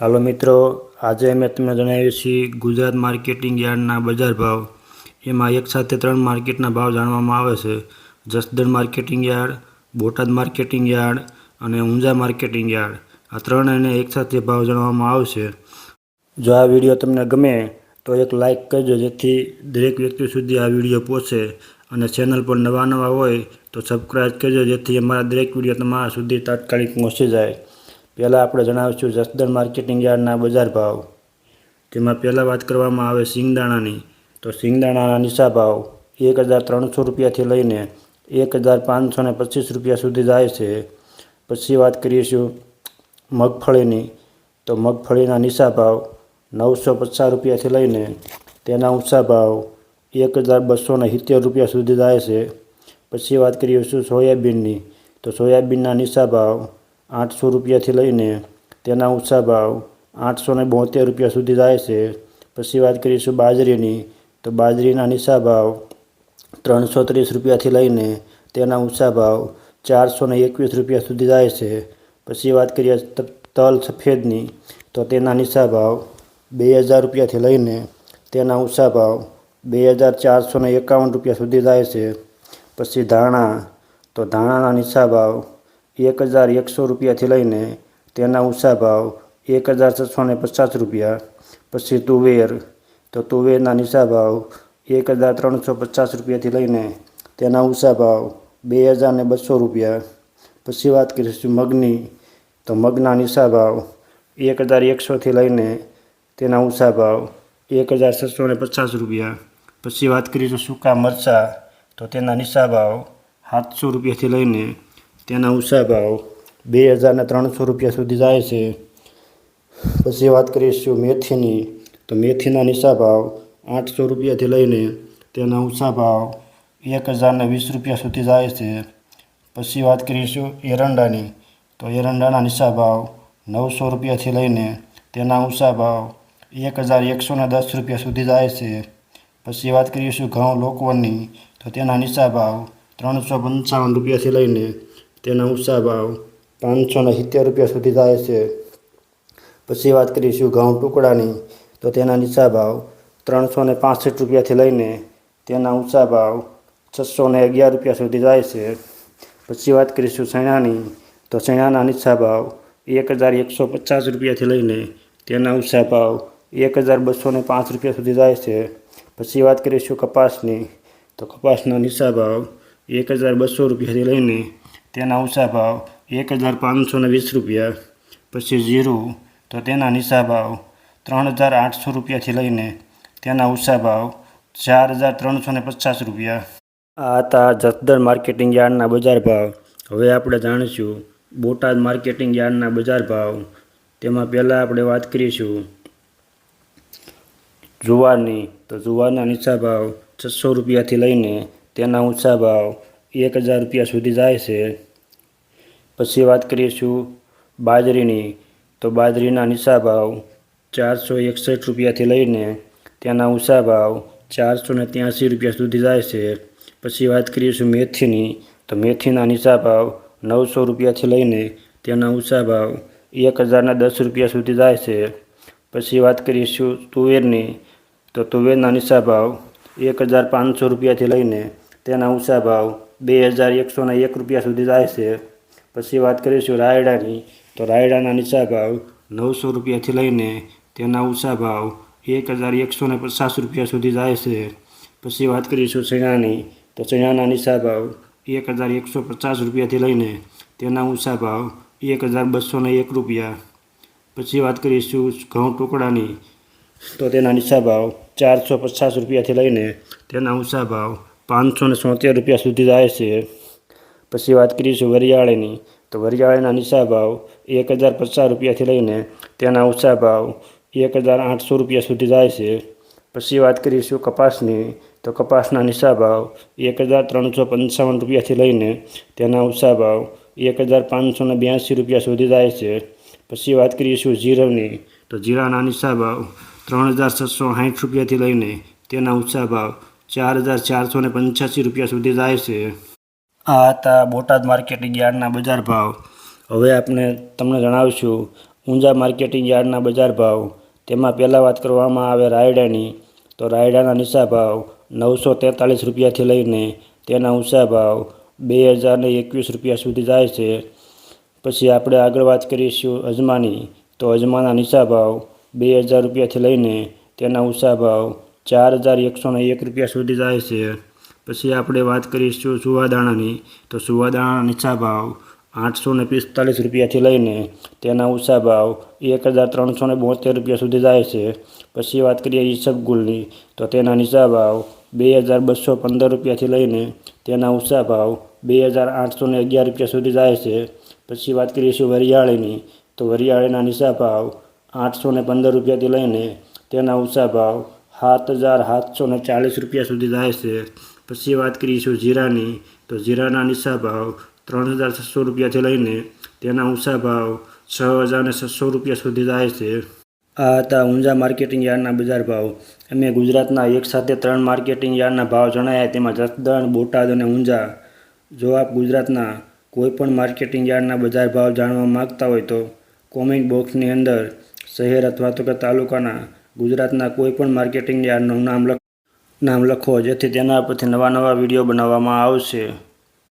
હાલો મિત્રો, આજે અમે તમને જણાવીએ છીએ ગુજરાત માર્કેટિંગ યાર્ડના બજાર ભાવ. એમાં એક સાથે ત્રણ માર્કેટના ભાવ જાણવામાં આવે છે. Jasdan marketing yard, Botad marketing yard અને ઊંઝા માર્કેટિંગ યાર્ડ. આ ત્રણેયને એક સાથે ભાવ જાણવામાં આવશે. જો આ વીડિયો તમને ગમે, તો એક લાઇક કરજો, જેથી દરેક વ્યક્તિ સુધી આ વીડિયો પહોંચે અને ચેનલ પર નવા નવા હોય, તો સબસ્ક્રાઈબ કરજો, જેથી અમારા દરેક વીડિયો તમારા સુધી તાત્કાલિક પહોંચી જાય. પહેલાં આપણે જણાવીશું જસદણ માર્કેટિંગ યાર્ડના બજાર ભાવ. તેમાં પહેલાં વાત કરવામાં આવે સિંગદાણાની, તો સિંગદાણાના નીચા ભાવ એક હજાર ત્રણસો રૂપિયાથી લઈને એક હજાર પાંચસો ને પચીસ રૂપિયા સુધી જાય છે. પછી વાત કરીશું મગફળીની, તો મગફળીના નીચા ભાવ નવસો પચાસ રૂપિયાથી લઈને તેના ઊંચા ભાવ એક હજાર બસો ને સિત્તેર રૂપિયા સુધી જાય છે. પછી વાત કરીશું સોયાબીનની, તો સોયાબીનના નીચા ભાવ આઠસો રૂપિયાથી લઈને તેના ઊંચા ભાવ આઠસો ને બોતેર રૂપિયા સુધી જાય છે. પછી વાત કરીશું બાજરીની. તો બાજરીના નીચા ભાવ ત્રણસો ત્રીસ રૂપિયાથી લઈને તેના ઊંચા ભાવ ચારસો ને એકવીસ રૂપિયા સુધી જાય છે. પછી વાત કરીએ તલ સફેદની. તો તેના નીચા ભાવ બે હજાર રૂપિયાથી લઈને તેના ઊંચા ભાવ બે હજાર ચારસો એકાવન રૂપિયા સુધી જાય છે. પછી ધાણા. તો ધાણાના નીચા ભાવ એક હજાર એકસો રૂપિયાથી લઈને તેના ઊંચા ભાવ એક હજાર છસો ને પચાસ રૂપિયા. પછી તુવેર, તો તુવેરના નીચા ભાવ એક હજાર ત્રણસો પચાસ રૂપિયાથી લઈને તેના ઊંચા ભાવ બે હજાર ને બસો રૂપિયા. પછી વાત કરીશું મગની, તો મગના નીચા ભાવ એક હજાર એકસોથી લઈને તેના ઊંચા ભાવ એક હજાર છસો ને પચાસ રૂપિયા. પછી વાત કરીશું સૂકા મરચાં, તો તેના નીચા ભાવ સાતસો રૂપિયાથી લઈને તેના ઊંચા ભાવ બે હજારને ત્રણસો રૂપિયા સુધી જાય છે. પછી વાત કરીશું મેથીની, તો મેથીના નીચા ભાવ આઠસો રૂપિયાથી લઈને તેના ઊંચા ભાવ એક હજારને વીસ રૂપિયા સુધી જાય છે. પછી વાત કરીશું એરંડાની, તો એરંડાના નીચા ભાવ નવસો રૂપિયાથી લઈને તેના ઊંચા ભાવ એક હજાર એકસો દસ રૂપિયા સુધી જાય છે. પછી વાત કરીશું ઘઉં લોકવનની, તો તેના નીચા ભાવ ત્રણસો પંચાવન રૂપિયાથી લઈને તેના ઊંચા ભાવ પાંચસો ને સિત્તેર રૂપિયા સુધી જાય છે. પછી વાત કરીશું ઘઉં ટુકડાની, તો તેના નીચા ભાવ ત્રણસો ને પાસઠ રૂપિયાથી લઈને તેના ઊંચા ભાવ છસો ને અગિયાર રૂપિયા સુધી જાય છે. પછી વાત કરીશું ચણાની તો ચણાના નીચા ભાવ એક હજાર એકસો પચાસ રૂપિયાથી લઈને તેના ઊંચા ભાવ એક હજાર બસો ને પાંચ રૂપિયા સુધી જાય છે. પછી વાત કરીશું કપાસની, તો કપાસના નીચા ભાવ એક હજાર બસો રૂપિયાથી લઈને તેના ઊંચા ભાવ એક હજાર પાંચસો ને વીસ રૂપિયા, પછી જીરું, તો તેના નીચા ભાવ ત્રણ હજાર આઠસો રૂપિયાથી લઈને તેના ઊંચા ભાવ ચાર હજાર ત્રણસો ને પચાસ રૂપિયા. આ હતા જસદણ માર્કેટિંગ યાર્ડના બજાર ભાવ. હવે આપણે જાણીશું બોટાદ માર્કેટિંગ યાર્ડના બજાર ભાવ. તેમાં પહેલાં આપણે વાત કરીશું જુવારની. તો જુવારના નીચા ભાવ છસો રૂપિયાથી લઈને તેના ઊંચા ભાવ એક હજાર રૂપિયા સુધી જાય છે. પછી વાત કરીશું બાજરીની. તો બાજરીના નીચા ભાવ ચારસો એકસઠ રૂપિયાથી લઈને તેના ઊંચા ભાવ ચારસો ને ત્યાંસી રૂપિયા સુધી જાય છે. પછી વાત કરીશું મેથીની. તો મેથીના નીચા ભાવ નવસો રૂપિયાથી લઈને તેના ઊંચા ભાવ એક હજારના દસ રૂપિયા સુધી જાય છે. પછી વાત કરીશું તુવેરની. તો તુવેરના નીચા ભાવ એક હજાર પાંચસો રૂપિયાથી લઈને તેના ઊંચા ભાવ બે હજાર એકસો એક રૂપિયા સુધી જાય છે. પછી વાત કરીશું રાયડાની. તો રાયડાના નીચા ભાવ નવસો રૂપિયાથી લઈને તેના ઊંચા ભાવ એક હજાર એકસો ને પચાસ રૂપિયા સુધી જાય છે. પછી વાત કરીશું ચણાની. તો ચણાના નીચા ભાવ એક હજાર એકસો પચાસ રૂપિયાથી લઈને તેના ઊંચા ભાવ એક હજાર બસો ને એક રૂપિયા. પછી વાત કરીશું ઘઉં ટુકડાની. તો તેના નીચા ભાવ ચારસો પચાસ રૂપિયાથી લઈને તેના ઊંચા ભાવ પાંચસો ને રૂપિયા સુધી જાય છે. પછી વાત કરીશું વરિયાળીની, તો વરિયાળીના નીચા ભાવ એક હજાર પચાસ રૂપિયાથી લઈને તેના ઊંચા ભાવ એક હજાર આઠસો રૂપિયા સુધી જાય છે. પછી વાત કરીશું કપાસની, તો કપાસના નીચા ભાવ એક હજાર ત્રણસો પંચાવન રૂપિયાથી લઈને તેના ઊંચા ભાવ એક હજાર પાંચસો ને બ્યાસી રૂપિયા સુધી જાય છે. પછી વાત કરીશું જીરાની, તો જીરાના નીચા ભાવ ત્રણ હજાર છસો સાઠ રૂપિયાથી લઈને તેના ઊંચા ભાવ ચાર હજાર ચારસો ને પંચ્યાસી રૂપિયા સુધી જાય છે. આ હતા, બોટાદ માર્કેટિંગ યાર્ડના બજાર ભાવ. હવે આપણે તમને જણાવીશું, ઊંઝા માર્કેટિંગ યાર્ડના બજાર ભાવ. તેમાં પહેલાં વાત કરવામાં આવે રાયડાની, તો રાયડાના નીચા ભાવ નવસો તેતાલીસ રૂપિયાથી લઈને તેના ઊંચા ભાવ બે હજારને એકવીસ રૂપિયા સુધી જાય છે. પછી આપણે આગળ વાત કરીશું અજમાની, તો અજમાના નીચા ભાવ બે હજાર રૂપિયાથી લઈને તેના ઊંચા ભાવ ચાર હજાર એકસોને એક રૂપિયા સુધી જાય છે. પછી આપણે વાત કરીશું સુવાદાણાની, તો સુવાદાણા નીચા ભાવ આઠસો ને પિસ્તાલીસ રૂપિયાથી લઈને તેના ઊંચા ભાવ એક હજાર ત્રણસો ને બોતેર રૂપિયા સુધી જાય છે. પછી વાત કરીએ ઈસબગુલની તો તેના નીચા ભાવ બે હજાર બસો પંદર રૂપિયાથી લઈને તેના ઊંચા ભાવ બે હજાર આઠસો ને અગિયાર રૂપિયા સુધી જાય છે. પછી વાત કરીશું વરિયાળીની, તો વરિયાળીના નીચા ભાવ આઠસો ને પંદર રૂપિયાથી લઈને તેના ઊંચા ભાવ સાત હજાર સાતસો ને ચાલીસ રૂપિયા સુધી જાય છે. પછી વાત કરીશું જીરાની. તો જીરાના નીચા ભાવ ત્રણ હજાર છસો રૂપિયાથી લઈને તેના ઊંચા ભાવ છ હજાર ને છસો રૂપિયા સુધી જાય છે. આ હતા ઊંઝા માર્કેટિંગ યાર્ડના બજાર ભાવ. અમે ગુજરાતના એક સાથે ત્રણ માર્કેટિંગ યાર્ડના ભાવ જણાયા, તેમાં જસદણ, બોટાદ અને ઊંઝા. જો આપ ગુજરાતના કોઈપણ માર્કેટિંગ યાર્ડના બજાર ભાવ જાણવા માગતા હોય તો કોમેન્ટ બોક્સની અંદર શહેર અથવા તો કે તાલુકાના ગુજરાતના કોઈપણ માર્કેટિંગ યાર્ડનું નામ લખ. નામ લખો જેથી તેના પરથી નવા નવા વીડિયો બનાવવામાં આવશે.